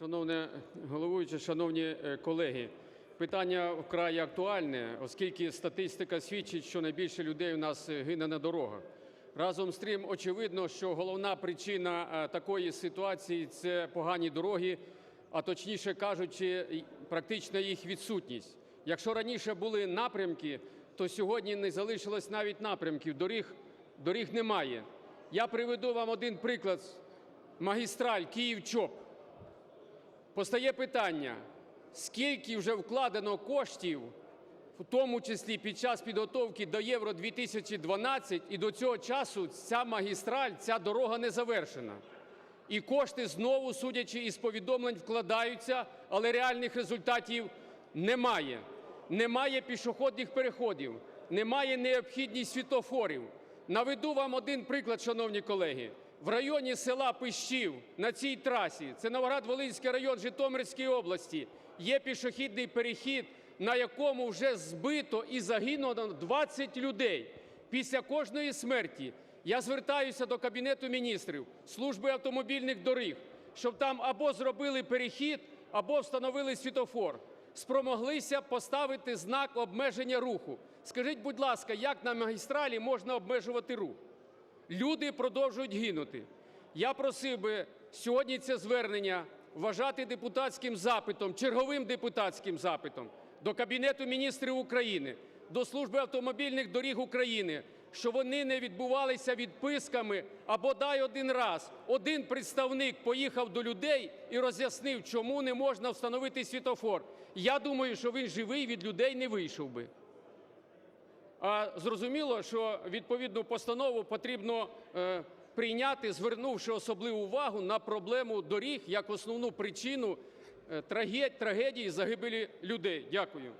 Шановне головуюче, шановні е, колеги, питання вкрай актуальне, оскільки статистика свідчить, що найбільше людей у нас е, гине на дорогах. Разом з тим, очевидно, що головна причина е, такої ситуації – це погані дороги, а точніше кажучи, практична їх відсутність. Якщо раніше були напрямки, то сьогодні не залишилось навіть напрямків, доріг, доріг немає. Я приведу вам один приклад. Магістраль Київ-Чоп. Постає питання, скільки вже вкладено коштів, в тому числі під час підготовки до Євро-2012, і до цього часу ця магістраль, ця дорога не завершена. І кошти знову, судячи із повідомлень, вкладаються, але реальних результатів немає. Немає пішохідних переходів, немає необхідних світлофорів. Наведу вам один приклад, шановні колеги. В районі села Пищів на цій трасі, це Новоград-Волинський район Житомирської області, є пішохідний перехід, на якому вже збито і загинуло 20 людей. Після кожної смерті я звертаюся до Кабінету Міністрів, Служби автомобільних доріг, щоб там або зробили перехід, або встановили світофор. Спромоглися поставити знак обмеження руху. Скажіть, будь ласка, як на магістралі можна обмежувати рух? Люди продовжують гинути. Я просив би сьогодні це звернення вважати депутатським запитом, черговим депутатським запитом до Кабінету Міністрів України, до Служби автомобільних доріг України, що вони не відбувалися відписками, а бодай один раз один представник поїхав до людей і роз'яснив, чому не можна встановити світофор. Я думаю, що він живий від людей не вийшов би. А зрозуміло, що відповідну постанову потрібно е, прийняти, звернувши особливу увагу на проблему доріг як основну причину е, трагедії загибелі людей. Дякую.